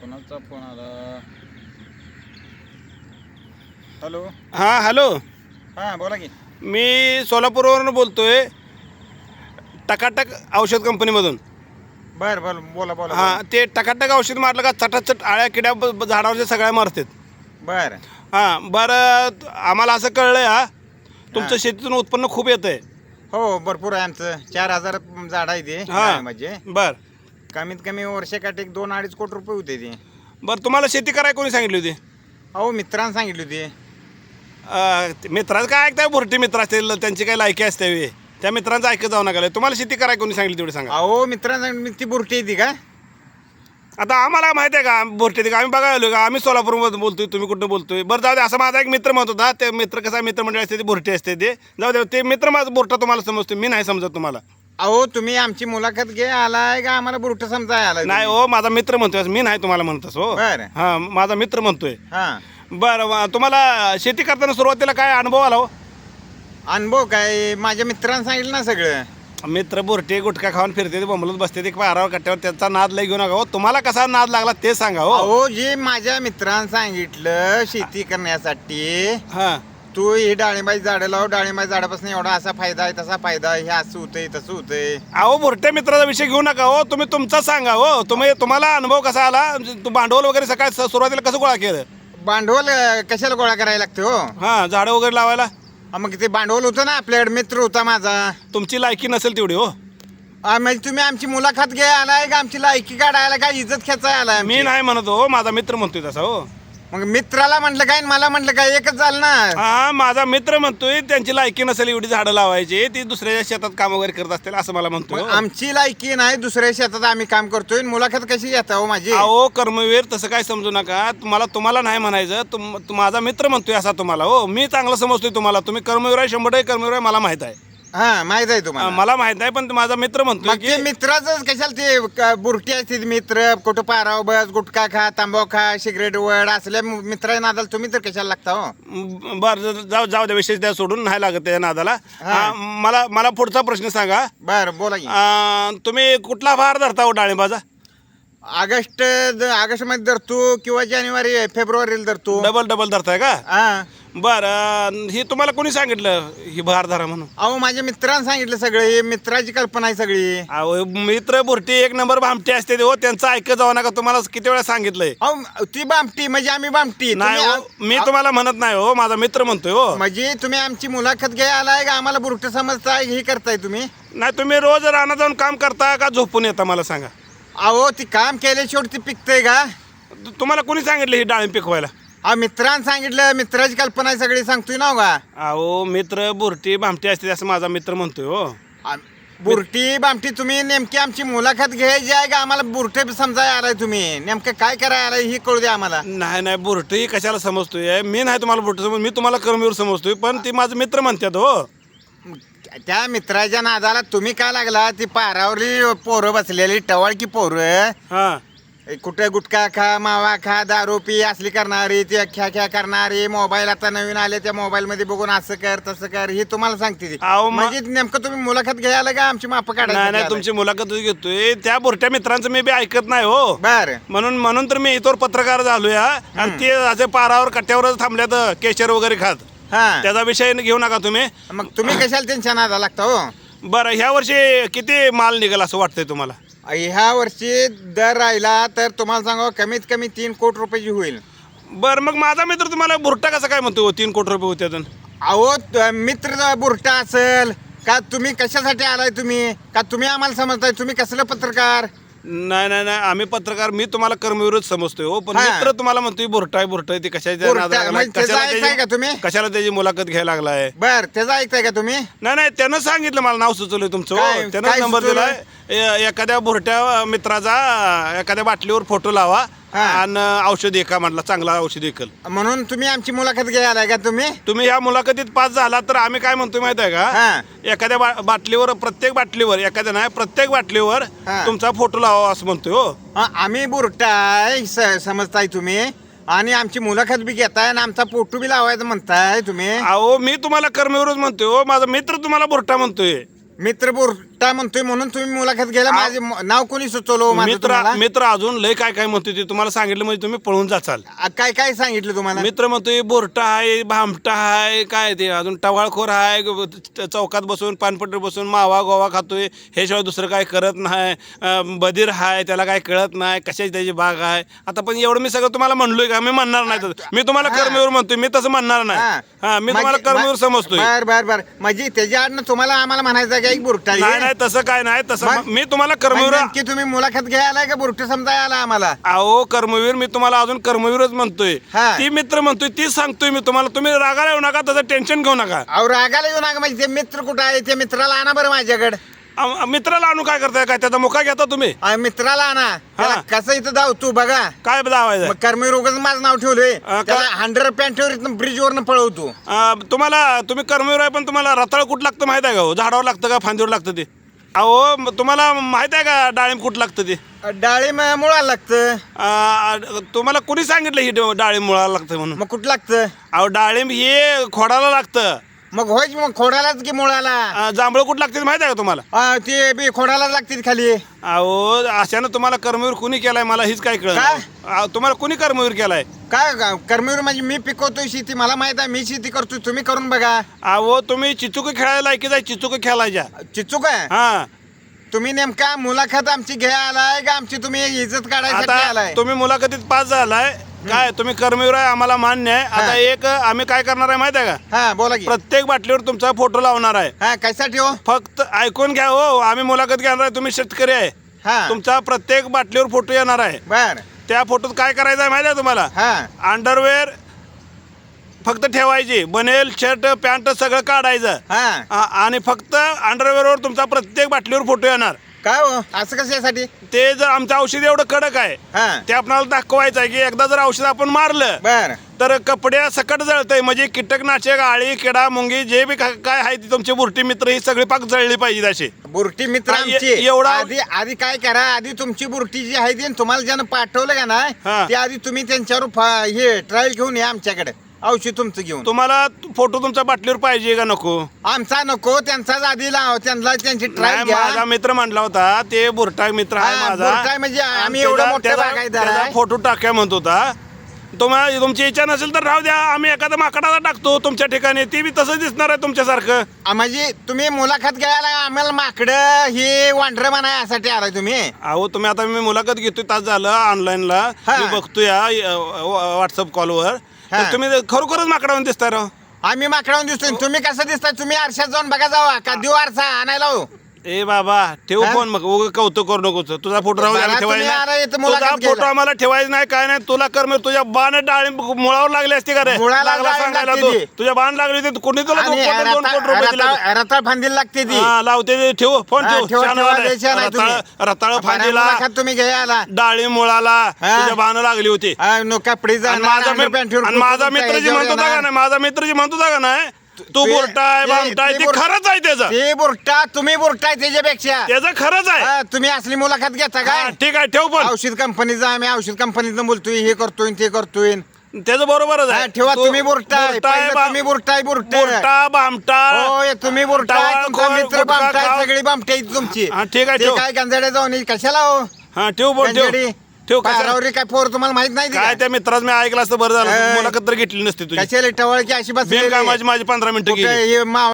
कोणाचा फोन आला? हॅलो? हां हॅलो. हां बोला की. मी सोलापूरवरून बोलतोय. टकाटक औषध कंपनीमधून. बर बर बोला बोला हां ते टकाटक औषध मारलं का चटाचट आळ्या किड्या ब- ब- झाडावरच्या सगळ्या मारतात. बर. हां बरं आम्हाला असं कळलं हा. तुमचं. शेतीतून उत्पन्न खूप येतं आहे हो भरपूर आहे आमचं. चार हजार झाड आहे ते हां म्हणजे बरं. कमीत कमी वर्षाकाठी एक दोन अडीच कोटी रुपये होते ते. बरं तुम्हाला शेती करायला कोणी सांगितली होती? अहो मित्रांनी सांगितली होती. अं, ते मित्राचं काय ऐकताय? बुरटी मित्र असतील त्यांची काही लायकी असते वे त्या मित्रांचं ऐकत जाऊ नका लय. तुम्हाला शेती करायला कोणी सांगितली तेवढी सांगा. अहो मित्रांनी सांगितली ती बुरटी येते का? आता आम्हाला माहिती आहे का बोरटे का? आम्ही बघायला आलो का? आम्ही सोलापूरमधून बोलतोय तुम्ही कुठं बोलतोय? बरं जाऊ दे असं माझा एक मित्र म्हणत होता ते मित्र कसा मित्रमंडळ असते ते बोरटे असते ते. जाऊ दे ते मित्र माझा बोरटा तुम्हाला समजतो मी नाही समजत तुम्हाला. अहो तुम्ही आमची मुलाखत घे आलाय का? आम्हाला बुरट समजाय आलाय नाही हो माझा मित्र म्हणतोय. मी नाही तुम्हाला म्हणतोस हो बरं. हां माझा मित्र म्हणतोय. हा. बरं वा- तुम्हाला शेती करताना सुरुवातीला काय अनुभव आला हो? अनुभव काय? माझ्या मित्रांनी सांगितलं ना सगळं. मित्र बोरटे गुटखा खाऊन फिरते बोंबलत बसते ते पारावर कट्ट्यावर त्यांचा नाद लई घेऊ नका हो. तुम्हाला कसा नाद लागला ते सांगा हो. अहो जे माझ्या मित्रांनी सांगितलं शेती करण्यासाठी हां. तू ही डाळिंबाची झाडं लाव डाळिंबाची झाडापासून एवढा असा फायदा आहे तसा फायदा आहे हे असं होतंय तसं होतंय. अहो भुरट्या मित्राचा विषय घेऊ नका हो. तुम्ही तुमचा सांगा हो. तुम्ही तुम्हाला अनुभव कसा आला? तू भांडवल वगैरे सकाळी स- सुरुवातीला कसं गोळा केलं? भांडवल अं, कशाला गोळा करायला लागते हो? हां झाडं वगैरे लावायला? अं, मग ते भांडवल होतं ना आपल्याकडे मित्र होता माझा. तुमची लायकी नसेल तेवढी हो. अं, म्हणजे तुम्ही आमची मुलाखत घ्या आलाय का आमची लायकी काढायला काय इज्जत खेचाय आलाय मी? नाही म्हणत हो. माझा मित्र म्हणतोय तसा हो. मग मित्राला म्हटलं काय आणि मला म्हटलं काय? एकच झालं ना. हा माझा मित्र म्हणतोय त्यांची लायकी नसेल एवढी झाडं लावायची ती दुसऱ्या शेतात काम वगैरे करत असतील असं मला म्हणतोय मग हो. आमची लायकी नाही दुसऱ्या शेतात आम्ही काम करतोय आणि मुलाखत कशी घेता हो माझी? अहो कर्मवीर तसं काय समजू नका. तुम्हाला तुम्हाला नाही म्हणायचं तुम तु- माझा मित्र म्हणतोय असा तुम्हाला हो. मी चांगलं समजतोय तुम्हाला. तुम्ही कर्मवीर आहे शंभर टक्के कर्मवीर आहे मला माहीत आहे. हा माहीत आहे तुम्हाला. मला माहीत नाही पण माझा मित्र म्हणतोय मग की मित्राच कशाला ते क- बुरटी असते मित्र कुठं पाराव बस गुटखा खा तांबाव खा सिगरेट वड असल्या मित्र नादाला तुम्ही तर कशाला लागता हो? बर जाऊ जाऊ द्या विशेष द्या सोडून नाही लागत त्या नादाला. हा. आ, मला मला पुढचा प्रश्न सांगा. बर बोला की. आ, तुम्ही कुठला भार धरता हो डाळिंबाचा? ऑगस्ट ऑगस्टमध्ये धरतो किंवा जानेवारी फेब्रुवारीला धरतो. डबल डबल धरताय का? हा. बर ही तुम्हाला कोणी सांगितलं ही भार धरा म्हणून? अहो माझ्या मित्रांनी सांगितलं सगळं हे मित्राची कल्पना आहे सगळी. अहो मित्र बुरटी एक नंबर भामटे असते ते हो त्यांचं ऐकत जाऊ नका तुम्हाला किती वेळा सांगितलंय? अहो ती बामटी म्हणजे आम्ही बामटी. नाही तुम्ही हो, मी तुम्हाला म्हणत नाही हो माझा मित्र म्हणतोय हो. म्हणजे तुम्ही आमची मुलाखत घ्यायला आलाय का? आम्हाला बुरट समजताय हे करताय तुम्ही? नाही तुम्ही रोज रानात जाऊन काम करता का झोपून येता मला सांगा. अहो ती काम केल्या शेवटी ती पिकतंय का? तु- तुम्हाला कोणी सांगितलं ही डाळिंब पिकवायला? अहो मित्रांनी सांगितलं मित्राची कल्पना आहे सगळी सांगतोय ना हो का? अहो मित्र बुरटी भामटी असते असं माझा मित्र म्हणतोय हो. आ- बुरटी बामटी तुम्ही नेमकी आमची मुलाखत घ्यायची आहे का? आम्हाला बुरटे समजाय आलाय तुम्ही. नेमकं काय करायला आलाय ही कळू द्या आम्हाला. नाही नाही बुरट ही कशाला समजतोय? मी नाही तुम्हाला बुरट समज मी तुम्हाला कर्मवीर समजतोय पण ती माझं मित्र म्हणतात हो. त्या मित्राच्या नादाला तुम्ही काय लागला? ती पारावरली पोरं बसलेली टवाळकी पोरं. हां. कुठे गुटखा खा मावा खा दारू पी असली करणारी ती ख्या ख्या करणारी मोबाईल आता नवीन आले त्या मोबाईल मध्ये बघून असं कर तसं कर ही तुम्हाला सांगते ती. अहो, म्हणजे नेमकं तुम्ही मुलाखत घ्यायला का आमची माप नाही नाही तुमची मुलाखत घेतोय. त्या बुरट्या मित्रांचं मी बी ऐकत नाही हो. बर. म्हणून म्हणून तर मी इथवर पत्रकार झालोय हा. आणि ते असे पारावर कट्ट्यावरच थांबल्यात केशर वगैरे खात. हा. त्याचा विषय घेऊ नका तुम्ही. मग तुम्ही कशाला त्यांच्या नादा लागता हो? बरं ह्या वर्षी किती माल निघेल असं वाटतंय तुम्हाला? ह्या वर्षी दर राहिला तर तुम्हाला सांगा कमीत कमी तीन कोटी रुपयाची होईल. बरं मग माझा मित्र तुम्हाला बुरटा कसा काय म्हणतो? तीन कोटी रुपये होते तर अहो त- मित्र बुरटा असेल का तुम्ही कशासाठी आलाय तुम्ही? का तुम्ही आम्हाला समजताय? तुम्ही कसलं पत्रकार? नाही नाही नाही आम्ही पत्रकार मी तुम्हाला कर्मविरोध समजतोय हो पण हा. मित्र तुम्हाला म्हणतोय बुरटा आहे ती कशाच्या बुरटा, नादाला लागलाय? म्हणजे त्याचं कशाला ऐकताय का त्याची तुम्ही? कशाला त्याची मुलाखत घ्यायला लागलाय बर त्याचं ऐकताय का तुम्ही नाही नाही त्यानं सांगितलं मला नाव सुचवलंय तुमचं काय- हो. त्यानं काय नंबर? दिलाय ए- एखाद्या बुरट्या मित्राचा एखाद्या बाटलीवर फोटो लावा हा. आणि औषध एका म्हटलं चांगला औषध एकल. म्हणून तुम्ही आमची मुलाखत घ्यायला आलाय का तुम्ही? तुम्ही या मुलाखतीत पास झाला तर आम्ही काय म्हणतोय माहीत आहे का? हा. एखाद्या बा- बाटलीवर प्रत्येक बाटलीवर एखाद्या नाही प्रत्येक बाटलीवर हा. तुमचा फोटो लावा असं म्हणतोय हो. हा, आम्ही बुरटाय स- समजताय तुम्ही. आणि आमची मुलाखत बी घेताय आणि आमचा फोटो बी लावायचं म्हणताय तुम्ही. अहो मी तुम्हाला कर्मविरोध म्हणतोय हो. माझा मित्र तुम्हाला बुरटा म्हणतोय. मित्र बुर बुरटा म्हणतोय म्हणून तुम्ही मुलाखत घ्यायला माझे म- नाव कोणी सुचवलं माझं मित्र तुम्हाला? मित्र अजून लय काय काय म्हणतोय ते तुम्हाला सांगितलं म्हणजे तुम्ही पळून जाचाल. आ, काय काय सांगितलं तुम्हाला? मित्र म्हणतोय बोरटा आहे भामटा आहे काय ते अजून टवाळखोर आहे ग- चौकात बसून पानपट्टीवर बसून मावा गोवा खातोय ह्याशिवाय दुसरं काय करत नाही अं, बधीर आहे त्याला काय कळत नाही कशाची त्याची बाग आहे. आता पण एवढं मी सगळं तुम्हाला म्हणलोय का? मी म्हणणार नाही तसं. मी तुम्हाला हा. कर्मीवर म्हणतोय मी तसं म्हणणार नाही. हा. मी तुम्हाला कर्मीवर समजतोय. बर बर बर. म्हणजे त्याच्या आडनं तुम्हाला आम्हाला म्हणायचं का एक बुरटा? नाही नाही तसं काय नाही तसं मग? मी तुम्हाला कर्मवीर नेमकी तुम्ही मुलाखत घ्यायला आलाय का? बुरट समजायला आला आम्हाला. अहो कर्मवीर मी तुम्हाला अजून कर्मवीरच म्हणतोय. हा. ती मित्र म्हणतोय ती सांगतोय मी तुम्हाला. तुम्ही रागाला येऊ नका त्याचं टेन्शन घेऊ नका. अहो रागाला येऊ नका म्हणजे ते मित्र कुठं आहे? ते मित्राला आणा बरं माझ्याकडे. मित्राला आणून काय करताय? काय त्याचा मुका घेता तुम्ही? अहो, मित्राला आणा. त्याला. कसं इथं जाऊ तू बघा. काय दावायचं मग कर्मी रोगच माझं नाव ठेवलंय. का? त्याला हंड्रेड पॅन्टवर ब्रिज वरनं पळवतो. तुम्हाला तुम्ही कर्मवीर आहे पण तुम्हाला रताळ कुठं लागतं माहीत आहे का हो? झाडावर लागतं का? फांदीवर लागतं ते? अहो म- तुम्हाला माहीत आहे का डाळिंब कुठं लागतं ते? डाळिंब मुळाला लागतं. तुम्हाला कोणी सांगितलं ही ड- डाळिंब मुळाला लागतं म्हणून? मग कुठं लागतं? अहो डाळिंब हे खोडाला लागतं. मग होय मग खोडालाच की मुळाला? जांभळं कुठं लागते माहीत आहे का तुम्हाला? ते बी खोडालाच लागतील खाली. अहो अशानं तुम्हाला कर्मवीर कुणी केलाय मला हीच काय कळ काय? तुम्हाला कुणी कर्मवीर केलाय? काय ग- कर्मीवर म्हणजे मी पिकवतोय शेती मला माहीत आहे मी शेती करतोय तुम्ही करून बघा. अहो तुम्ही चिचुक खेळायला लायकीच आहे चिचुक खेळायच्या चिचूक आहे? हा. तुम्ही नेमका मुलाखत आमची घ्या आलाय का आमची तुम्ही इज्जत काढायसाठी आता आलाय? तुम्ही मुलाखतीत पास झालाय. काय तुम्ही कर्मवीर आहे आम्हाला मान्य आहे. आता हा. एक आम्ही काय करणार आहे माहिती आहे का? हा बोला की. प्रत्येक बाटलीवर तुमचा फोटो लावणार आहे. हा कशासाठी हो? फक्त ऐकून घ्या हो आम्ही मुलाखत घेणार आहे तुम्ही शेतकरी आहे. हा. तुमचा प्रत्येक बाटलीवर फोटो येणार आहे. बर. त्या फोटोत काय करायचं आहे माहिती आहे तुम्हाला? हा. अंडरवेअर फक्त ठेवायची. बनेल शर्ट पॅन्ट सगळं काढायचं. हा. आ- आणि फक्त अंडरवेअरवर तुमचा प्रत्येक बाटलीवर फोटो येणार. काय हो? असं कशासाठी ते जर आमचं औषध एवढं कडक आहे हा. ते आपल्याला दाखवायचं आहे की एकदा जर औषध आपण मारलं बर. तर कपड्या सकट जळतंय. म्हणजे कीटकनाशक आळी किडा मुंगी जे बी का- काय आहे ती तुमचे बुरटी मित्र ही सगळी पाक जळली पाहिजे असे बुरटी मित्र हा, ए- आमची एवढा- आधी आधी काय करा आधी तुमची बुरटी जी आहे ती आणि तुम्हाला ज्यानं पाठवलं का ना हा. ते आधी तुम्ही त्यांच्यावर फा- हे ट्रायल घेऊन या आमच्याकडे. औषध तुमचं घेऊन. तुम्हाला फोटो तुमच्या बाटलीवर पाहिजे का नको? आमचा नको त्यांचाच आधी लाव त्यांना त्यांची नाही, घ्या. माझा मित्र म्हणला होता ते बुरटा मित्र आहे हा, माझा. बुरटा म्हणजे आम्ही आणि एवढं त्याचा- मोठं त्याचा- बागायतदार त्याचा आहे. फोटो टाक्या म्हणत होता. तुम्हाला तुमची इच्छा नसेल तर राहू द्या. आम्ही एखादा माकडाला टाकतो तुमच्या ठिकाणी. ती बी तसंच दिसणार आहे तुमच्यासारखं. आ, म्हणजे तुम्ही मुलाखत घ्यायला आम्हाला माकडं हे वांढर म्हणा यासाठी आलाय तुम्ही? अहो तुम्ही आता मी मुलाखत घेतोय तास झालं ऑनलाईनला हा. मी बघतोय व्हॉट्सअप कॉलवर हा. तर तुम्ही खरोखरच माकडावून दिसताय राव. आम्ही माकडावून दिसतोय. तुम्ही कसं दिसताय? तुम्ही आरशात जाऊन बघा जावा. का देऊ आरसा आणायला हो ए बाबा ठेव? फोन मग उगाच कौतुक करू नको तुझा फोटो राहू द्या बरं, तुम्ही ठेवायचा आला नाही. इथं मुलाखत तुझा घ्यायला. फोटो आम्हाला ठेवायचा नाही काय नाही तुला कर तुझ्या बाण डाळिंब मुळावर लागली असते का रे मुळाला लागला डाळिंब सांगायला लागते तू ती. तुझ्या बाण लागली होती कोणी तुला दोन कोटी दोन रताळ- कोटी रुपये दिले रताळ रताळ फांदीला लागते ती हा लावते ते ठेव फोन हा, ठेव ठेवा, छान ठेवा, वाले. लय छान आहे तुम्ही. रताळ फांदीला मुलाखत तुम्ही घ्यायला डाळिंब मुळाला हा. तुझ्या बाण लागली होती नो कपडे जाणार, माझा आणि माझा कुठं मित्र जी म्हणतो का. नाही माझा मित्र जी म्हणतो का नाही तू ते- बोरटाय ते- बामटाय ते ती बोर- खरंच आहे त्याचं. ते बुरटा तुम्ही बुरटाय त्याच्यापेक्षा. त्याचं खरंच आहे. हा, तुम्ही असली मुलाखत घेता हा, काय ठीक आहे ठेव पण. औषध कंपनीचं आम्ही औषध कंपनीचं बोलतोय हे करतोय ते करतोय. त्याचं बरोबरच हा, आहे ठेवा तू तुम्ही बुरटाय बुरटाय, पहिलं बा- तुम्ही बुरटाय बुरटाय बुरटा. बामटा होय तुम्ही बुरटाय तुमचा मित्र गुटखा बामटाय. सगळी बामटाय तुमची. हा, ठीक आहे, ते ठेव. काय गंजाड्या जाऊन हे कशाला हो? हा ठेव बोल ठेव. गंजाडी ठेव पारावरी काय पोर तुम्हाला माहीत नाही काय? त्या मित्राच मी ऐकलं असतं बरं झालं. मुलाखत तर घेतली नसती तुझी कशाला टवळ की अशी बस बिनकामाची माझी पंधरा मिनिटं गेली माव